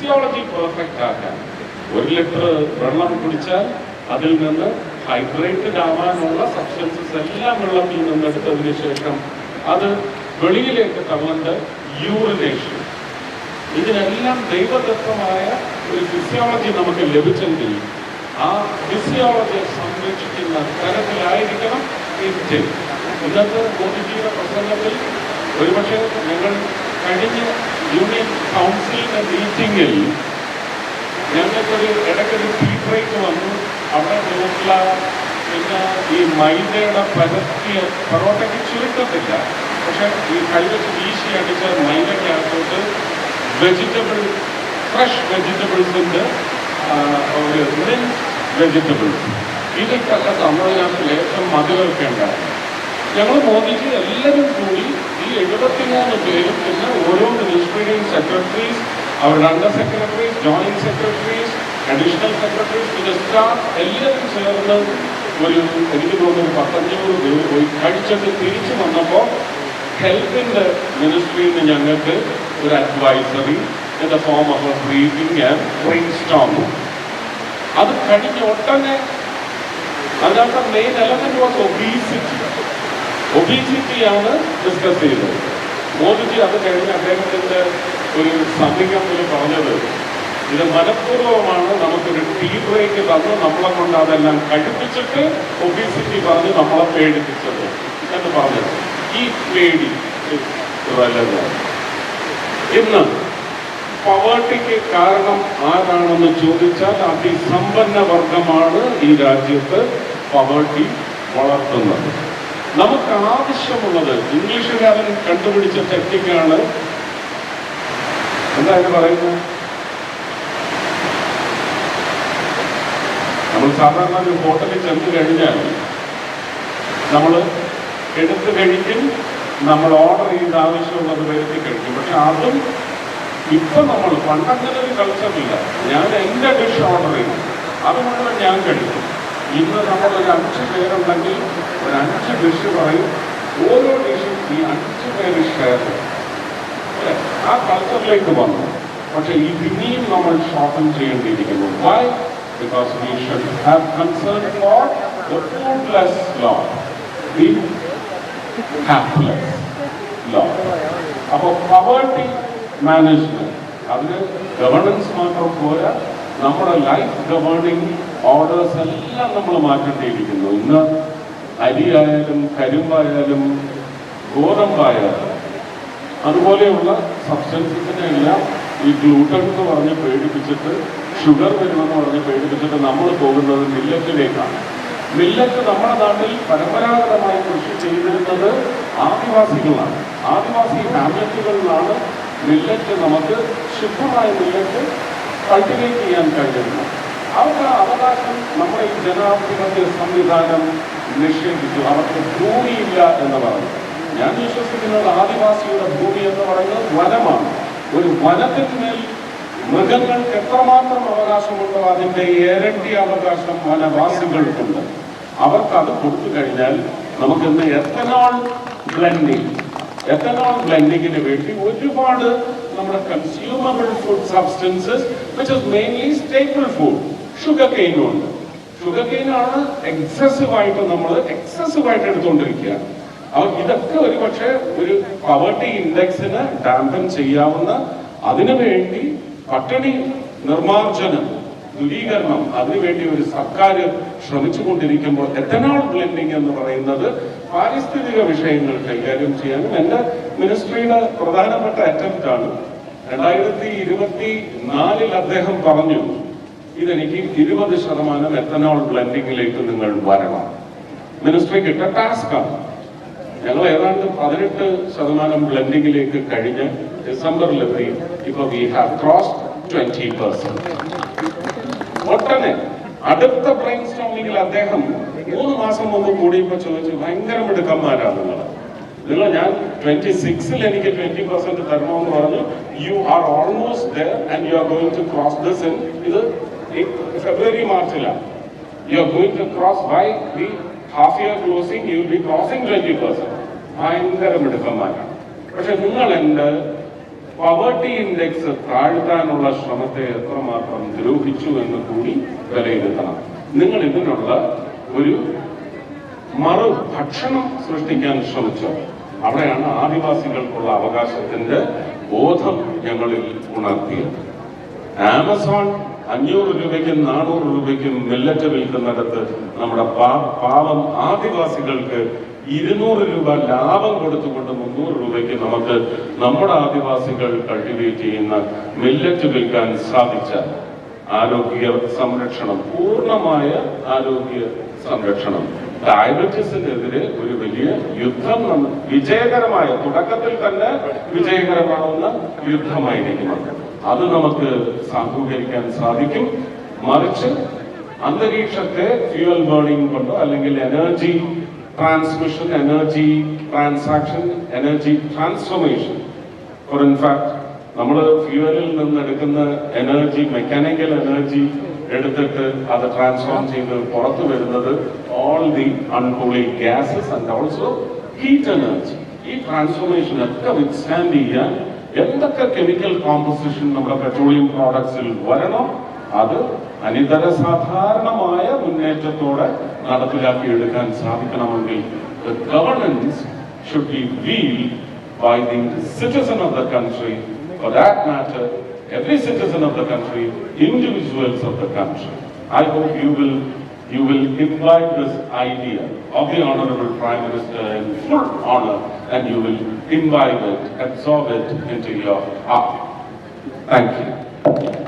Physiology perfect ആക്കാൻ. ഒരു litre വെള്ളം കുടിച്ചാൽ അതിൽ നിന്ന് ഹൈഡ്രേറ്റഡ് ആവാനുള്ള സബ്സ്റ്റൻസസ് എല്ലാം വെള്ളത്തിൽ നിന്ന് എടുത്തതിന് ശേഷം അത് വെളിയിലേക്ക് തള്ളേണ്ട യൂറിനേഷൻ ഇതിനെല്ലാം ദൈവദത്തമായ ഒരു ഫിസിയോളജി നമുക്ക് ലഭിച്ചെങ്കിൽ ആ ഫിസിയോളജിയെ സംരക്ഷിക്കുന്ന തരത്തിലായിരിക്കണം ഇന്ത്യ ഇന്നത്തെ മോദിജിയുടെ പ്രസംഗത്തിൽ ഒരുപക്ഷെ ഞങ്ങൾ കഴിഞ്ഞ യൂണിയൻ കൗൺസിലിന്റെ മീറ്റിംഗിൽ ഞങ്ങൾക്കൊരു ഇടയ്ക്കൊരു ടീ ബ്രേക്ക് വന്നു. അവിടെ നോക്കില്ല പിന്നെ ഈ മൈദയുടെ പരത്തിയ പൊറോട്ടയ്ക്ക് ചുരുക്കത്തില്ല. പക്ഷെ ഈ കൈവച്ച് വീശി അടിച്ച മൈദയ്ക്കകത്തോട്ട് വെജിറ്റബിൾ ഫ്രഷ് വെജിറ്റബിൾസിന്റെ ഒരു മിൻസ് വെജിറ്റബിൾസ് ഇതൊക്കെ തമിഴ്നാട്ടിൽ ഏറ്റവും മധുരമൊക്കെ ഉണ്ടായിരുന്നു ഞങ്ങൾ മോദിജി എല്ലാവരും കൂടി എഴുപത്തിമൂന്ന് പേരും ഇന്ന് ഓരോ മിനിസ്ട്രിയുടെയും സെക്രട്ടറീസ് അവരുടെ under secretaries joint secretaries additional secretaries പിന്നെ സ്റ്റാഫ് എല്ലാവരും ചേർന്ന് ഒരു എനിക്ക് തോന്നുന്നു പത്തഞ്ഞൂറ് പേര് പോയി കഴിച്ചിട്ട് തിരിച്ചു വന്നപ്പോൾ ഹെൽത്തിന്റെ മിനിസ്ട്രിയിൽ നിന്ന് ഞങ്ങൾക്ക് ഒരു advisory in the form of a breathing and brainstorm അത് കഴിഞ്ഞ ഒട്ടനെ അതിനകത്ത് മെയിൻ എലമെന്റ് വാസ് ഒബീസിറ്റി ഒബീസിറ്റിയാണ് ഡിസ്കസ് ചെയ്തത്. മോദിജി അത് കഴിഞ്ഞ് അദ്ദേഹത്തിന്റെ ഒരു സമീപത്തിൽ പറഞ്ഞത് ഇത് മനഃപൂർവമാണ് നമുക്കൊരു ടീ ബ്രേക്ക് തന്ന് നമ്മളെ കൊണ്ട് അതെല്ലാം കഴിപ്പിച്ചിട്ട് ഒബീസിറ്റി പറഞ്ഞ് നമ്മളെ പേടിപ്പിച്ചത് എന്ന് പറഞ്ഞത്. ഈ പേടി. ഇന്ന് പവേർട്ടിക്ക് കാരണം ആരാണെന്ന് ചോദിച്ചാൽ അതിസമ്പന്ന വർഗമാണ് ഈ രാജ്യത്ത് പവേർട്ടി വളർത്തുന്നത്. നമുക്ക് ആവശ്യമുള്ളത് ഇംഗ്ലീഷുകാരൻ കണ്ടുപിടിച്ച ടെക്നിക്കാണ്. എന്താ അതിന് പറയുന്നത്? നമ്മൾ സാധാരണ ഒരു ഹോട്ടലിൽ ചെന്ന് കഴിഞ്ഞാൽ നമ്മൾ എടുത്തു കഴിക്കും നമ്മൾ ഓർഡർ ചെയ്ത് ആവശ്യമുള്ളത് വരുത്തി കഴിക്കും. പക്ഷെ അതും ഇപ്പൊ നമ്മൾ പണ്ടങ്ങനെ ഒരു കൾച്ചറില്ല ഞാൻ എന്റെ ഡിഷ് ഓർഡർ ചെയ്യും അത് മുഴുവൻ ഞാൻ കഴിക്കും. ഇന്ന് നമ്മൾ ഒരു അഞ്ച് പേരുണ്ടെങ്കിൽ ഒരു അഞ്ച് ഡിഷ് പറയും ഓരോ ഡിഷും ഈ അഞ്ച് പേര് ഷെയർ ചെയ്യും അല്ലേ? ആ കൾച്ചറിലേക്ക് വന്നു പക്ഷെ ഈ പിന്നെയും നമ്മൾ shorten ചെയ്യേണ്ടിയിരിക്കുന്നു why because we should have concern for the foodless lot the hapless lot അപ്പോൾ പവേർട്ടി മാനേജ്മെന്റ് അതിന് ഗവർണൻസ് മാത്രം പോരാ നമ്മുടെ ലൈഫ് ഗവേണിംഗ് ഓർഡേഴ്സ് എല്ലാം നമ്മൾ മാറ്റേണ്ടിയിരിക്കുന്നു ഇന്ന് അരിയായാലും കരിമ്പായാലും ഗോതമ്പായാലും അതുപോലെയുള്ള സബ്സ്റ്റൻസസിനെ എല്ലാം ഈ ഗ്ലൂട്ടൺ എന്ന് പറഞ്ഞ് പേടിപ്പിച്ചിട്ട് ഷുഗർ വരുമെന്ന് പറഞ്ഞ് പേടിപ്പിച്ചിട്ട് നമ്മൾ പോകുന്നത് മില്ലറ്റിലേക്കാണ് മില്ലറ്റ് നമ്മുടെ നാട്ടിൽ പരമ്പരാഗതമായി കൃഷി ചെയ്തിരുന്നത് ആദിവാസികളാണ്. ആദിവാസി ഹാമറ്റുകളിലാണ് മില്ലറ്റ് നമുക്ക് ശുദ്ധമായ മില്ലറ്റ് കൾട്ടിവേറ്റ് ചെയ്യാൻ കഴിയുന്നു ആ അവകാശം നമ്മുടെ ഈ ജനാധിപത്യ സംവിധാനം നിഷേധിച്ചു. അവർക്ക് ഭൂമിയില്ല എന്ന് പറഞ്ഞു. ഞാൻ വിശ്വസിക്കുന്നത് ആദിവാസിയുടെ ഭൂമി എന്ന് പറയുന്നത് വനമാണ്. ഒരു വനത്തിന്മേൽ മൃഗങ്ങൾക്ക് എത്രമാത്രം അവകാശമുണ്ടോ അതിന്റെ ഇരട്ടി അവകാശം വനവാസികൾക്കുണ്ട്. അവർക്ക് അത് കൊടുത്തു കഴിഞ്ഞാൽ നമുക്ക് ഇന്ന് എത്തനോൾ ബ്ലെൻഡിങ് എത്തനോൾ ബ്ലെൻഡിങ്ങിന് വേണ്ടി ഒരുപാട് നമ്മുടെ consumable food substances which is mainly staple food sugar കെയിനും ഉണ്ട് ഷുഗർ കെയിനാണ് എക്സസീവ് ആയിട്ട് നമ്മൾ എക്സസീവ് ആയിട്ട് എടുത്തുകൊണ്ടിരിക്കുക അപ്പൊ ഇതൊക്കെ ഒരു പക്ഷേ ഒരു പവർട്ടി ഇൻഡെക്സിന് ഡാമ്പൻ ചെയ്യാവുന്ന അതിനു വേണ്ടി പട്ടിണി നിർമാർജനം ദുരീകരണം അതിനുവേണ്ടി ഒരു സർക്കാർ ശ്രമിച്ചുകൊണ്ടിരിക്കുമ്പോൾ എത്തനോൾ ബ്ലെൻഡിംഗ് എന്ന് പറയുന്നത് പാരിസ്ഥിതിക വിഷയങ്ങൾ കൈകാര്യം ചെയ്യാനും എന്റെ മിനിസ്ട്രിയുടെ പ്രധാനപ്പെട്ട അറ്റംപ്റ്റ് ആണ്. രണ്ടായിരത്തി ഇരുപത്തി നാലിൽ അദ്ദേഹം പറഞ്ഞു ഇതെനിക്ക് ഇരുപത് ശതമാനം എത്തനോൾ ബ്ലെൻഡിങ്ങിലേക്ക് നിങ്ങൾ വരണം. മിനിസ്ട്രിക്ക് ഇട്ട ടാസ്കാണ് ഞങ്ങൾ ഏതാണ്ട് പതിനെട്ട് ശതമാനം ബ്ലെൻഡിങ്ങിലേക്ക് കഴിഞ്ഞ് ഡിസംബറിലെത്തി. ഇപ്പൊ വി ഹാവ് ക്രോസ് ട്വന്റി ഒട്ടനെ അടുത്ത ബ്രെയിൻ സ്റ്റോമിങ്ങിൽ അദ്ദേഹം മൂന്ന് മാസം മുമ്പ് കൂടിയപ്പോ ചോദിച്ചു ഭയങ്കര മിടുക്കന്മാരാണ് നിങ്ങൾ നിങ്ങൾ ഞാൻ ട്വന്റി സിക്സിൽ എനിക്ക് ട്വന്റി പെർസെന്റ് തരണമെന്ന് പറഞ്ഞു. You are almost and you are going to cross this in ഇത് ഫെബ്രുവരി മാർച്ചിലാണ് you are going to cross by the half year closing you be crossing twenty percent ഭയങ്കര മിടുക്കന്മാരാണ് പക്ഷെ നിങ്ങൾ എന്റെ പവർട്ടി ഇൻഡെക്സ് താഴ്ത്താനുള്ള ശ്രമത്തെ എത്രമാത്രം ദ്രോഹിച്ചു എന്ന് കൂടി വിലയിരുത്തണം. നിങ്ങൾ ഇതിനുള്ള ഒരു മറു ഭക്ഷണം സൃഷ്ടിക്കാൻ ശ്രമിച്ചു? അവിടെയാണ് ആദിവാസികൾക്കുള്ള അവകാശത്തിന്റെ ബോധം ഞങ്ങളിൽ ഉണർത്തിയത്. ആമസോൺ അഞ്ഞൂറ് രൂപയ്ക്കും നാനൂറ് രൂപയ്ക്കും മില്ലറ്റ് വിൽക്കുന്നിടത്ത് നമ്മുടെ പാവം ആദിവാസികൾക്ക് ഇരുന്നൂറ് രൂപ ലാഭം കൊടുത്തുകൊണ്ട് മുന്നൂറ് രൂപയ്ക്ക് നമുക്ക് നമ്മുടെ ആദിവാസികൾ കൾട്ടിവേറ്റ് ചെയ്യുന്ന മില്ലറ്റ് വിൽക്കാൻ സാധിച്ച ആരോഗ്യ സംരക്ഷണം പൂർണമായ ആരോഗ്യ സംരക്ഷണം. ഡയബറ്റീസിനെതിരെ ഒരു വലിയ യുദ്ധം വിജയകരമായ തുടക്കത്തിൽ തന്നെ വിജയകരമാവുന്ന യുദ്ധമായിരിക്കും. അത്. നമുക്ക് സാധൂകരിക്കാൻ സാധിക്കും. മറിച്ച് അന്തരീക്ഷത്തെ ഫ്യൂവൽ ബേണിംഗ് കൊണ്ടോ അല്ലെങ്കിൽ energy transmission energy transaction energy transformation for in fact നമ്മൾ ഫ്യൂവലിൽ നിന്ന് എടുക്കുന്ന എനർജി മെക്കാനിക്കൽ എനർജി എടുത്തിട്ട് അത് ട്രാൻസ്ഫോം ചെയ്ത് പുറത്തു വരുന്നത് all the uncooling gases and also heat energy ഈ ട്രാൻസ്ഫോർമേഷൻ ഒക്കെ വിത്ത്സ്റ്റാൻഡ് ചെയ്യാൻ എന്തൊക്കെ കെമിക്കൽ കോമ്പോസിഷൻ നമ്മുടെ പെട്രോളിയം പ്രോഡക്ട്സിൽ വരണോ അത് അനിതര സാധാരണമായ മുന്നേറ്റത്തോടെ നടപ്പിലാക്കിയെടുക്കാൻ സാധിക്കണമെങ്കിൽ governance should be wheel by the citizen of the country, for that matter, every citizen of the country, individuals of the country. I hope you will, you will imbibe this idea of the Honorable Prime Minister in full honor and you will imbibe it, absorb it into your heart. Thank you.